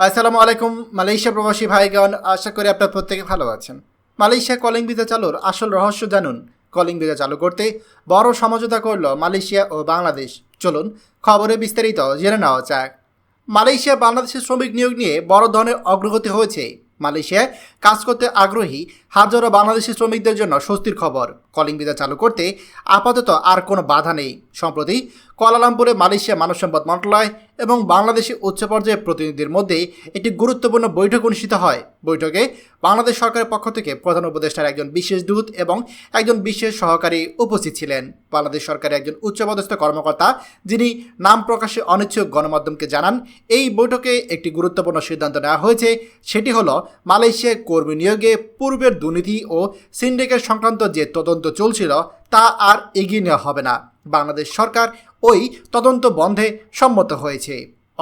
আসসালামু আলাইকুম, মালয়েশিয়া প্রবাসী ভাইগণ, আশা করি আপনার প্রত্যেকে ভালো আছেন। মালয়েশিয়া কলিং ভিসা চালুর আসল রহস্য জানুন। কলিং ভিসা চালু করতে বড় সমঝোতা করল মালয়েশিয়া ও বাংলাদেশ। চলুন খবরে বিস্তারিত জেনে নেওয়া যাক। মালয়েশিয়া বাংলাদেশের শ্রমিক নিয়োগ নিয়ে বড় ধরনের অগ্রগতি হয়েছে। মালয়েশিয়ায় কাজ করতে আগ্রহী হাজারো বাংলাদেশি শ্রমিকদের জন্য স্বস্তির খবর। কলিং ভিসা চালু করতে আপাতত আর কোনো বাধা নেই। সম্প্রতি কুয়ালালামপুরে মালয়েশিয়া মানব সম্পদ মন্ত্রণালয় এবং বাংলাদেশি উচ্চ পর্যায়ের প্রতিনিধির মধ্যে একটি গুরুত্বপূর্ণ বৈঠক অনুষ্ঠিত হয়। বৈঠকে বাংলাদেশ সরকারের পক্ষ থেকে প্রধান উপদেষ্টার একজন বিশেষ দূত এবং একজন বিশেষ সহকারী উপস্থিত ছিলেন। বাংলাদেশ সরকারের একজন উচ্চপদস্থ কর্মকর্তা, যিনি নাম প্রকাশে অনিচ্ছুক গণমাধ্যমকে জানান, এই বৈঠকে একটি গুরুত্বপূর্ণ সিদ্ধান্ত নেওয়া হয়েছে। সেটি হলো মালয়েশিয়ায় কর্মী নিয়োগে পূর্বের দুর্নীতি ও সিন্ডিকেট সংক্রান্ত যে তদন্ত চলছিল তা আর এগিয়ে নেওয়া হবে না। বাংলাদেশ সরকার ওই তদন্ত বন্ধে সম্মত হয়েছে।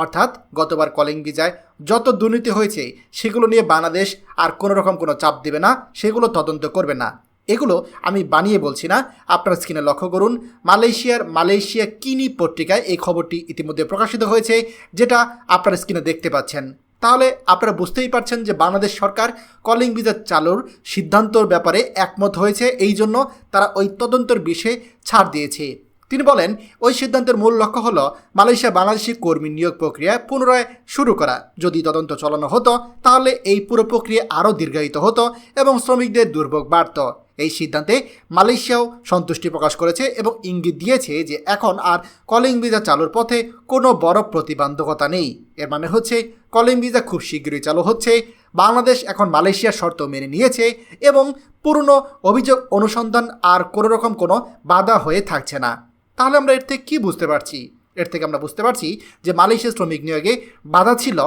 অর্থাৎ গতবার কলিং ভিজায় যত দুর্নীতি হয়েছে, সেগুলো নিয়ে বাংলাদেশ আর কোনো রকম কোনো চাপ দেবে না, সেগুলো তদন্ত করবে না। এগুলো আমি বানিয়ে বলছি না। আপনার স্ক্রিনে লক্ষ্য করুন, মালয়েশিয়ার মালয়েশিয়া কিনি পত্রিকায় এই খবরটি ইতিমধ্যে প্রকাশিত হয়েছে, যেটা আপনার স্ক্রিনে দেখতে পাচ্ছেন। তাহলে আপনারা বুঝতেই পারছেন যে বাংলাদেশ সরকার কলিং ভিসা চালুর সিদ্ধান্তর ব্যাপারে একমত হয়েছে, এই জন্য তারা ওই তদন্তের বিষয়ে ছাড় দিয়েছে। তিনি বলেন, ওই সিদ্ধান্তের মূল লক্ষ্য হল মালয়েশিয়া বাংলাদেশি কর্মী নিয়োগ প্রক্রিয়া পুনরায় শুরু করা। যদি তদন্ত চালানো হতো, তাহলে এই পুরো প্রক্রিয়া আরও দীর্ঘায়িত হতো এবং শ্রমিকদের দুর্ভোগ বাড়ত। এই সিদ্ধান্তে মালয়েশিয়াও সন্তুষ্টি প্রকাশ করেছে এবং ইঙ্গিত দিয়েছে যে এখন আর কলিং ভিসা চালুর পথে কোনো বড় প্রতিবন্ধকতা নেই। এর মানে হচ্ছে কলিং ভিসা খুব শীঘ্রই চালু হচ্ছে। বাংলাদেশ এখন মালয়েশিয়ার শর্ত মেনে নিয়েছে এবং পুরনো অভিযোগ অনুসন্ধান আর কোনো রকম কোনো বাধা হয়ে থাকছে না। তাহলে আমরা এর থেকে কী বুঝতে পারছি? এর থেকে আমরা বুঝতে পারছি যে মালয়েশিয়া শ্রমিক নিয়োগে বাধা ছিল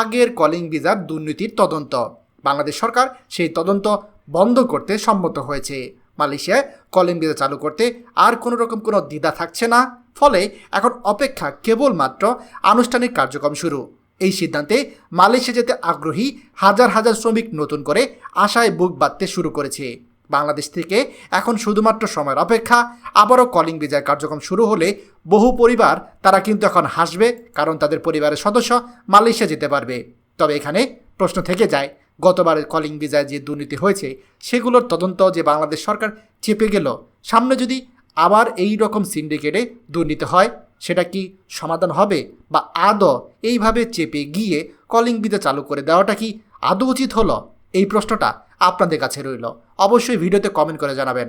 আগের কলিং ভিসার দুর্নীতির তদন্ত। বাংলাদেশ সরকার সেই তদন্ত বন্ধ করতে সম্মত হয়েছে। মালয়েশিয়ায় কলিং ভিসা চালু করতে আর কোনো রকম কোনো দ্বিধা থাকছে না। ফলে এখন অপেক্ষা কেবলমাত্র আনুষ্ঠানিক কার্যক্রম শুরু। এই সিদ্ধান্তে মালয়েশিয়া যেতে আগ্রহী হাজার হাজার শ্রমিক নতুন করে আশায় বুক বাঁধতে শুরু করেছে। বাংলাদেশ থেকে এখন শুধুমাত্র সময়ের অপেক্ষা আবারও কলিং ভিজার কার্যক্রম শুরু হলে বহু পরিবার তারা কিন্তু এখন হাসবে, কারণ তাদের পরিবারের সদস্য মালয়েশিয়া যেতে পারবে। তবে এখানে প্রশ্ন থেকে যায় গতবারের কলিং ভিজায় যে দুর্নীতি হয়েছে, সেগুলোর তদন্ত যে বাংলাদেশ সরকার চেপে গেল, সামনে যদি আবার এই রকম সিন্ডিকেটে দুর্নীতি হয়, সেটা কি সমাধান হবে বা আদ এইভাবে চেপে গিয়ে কলিং ভিজা চালু করে দেওয়াটা কি আদৌ উচিত হলো? এই প্রশ্নটা আপনাদের কাছে রইল। অবশ্যই ভিডিওতে কমেন্ট করে জানাবেন।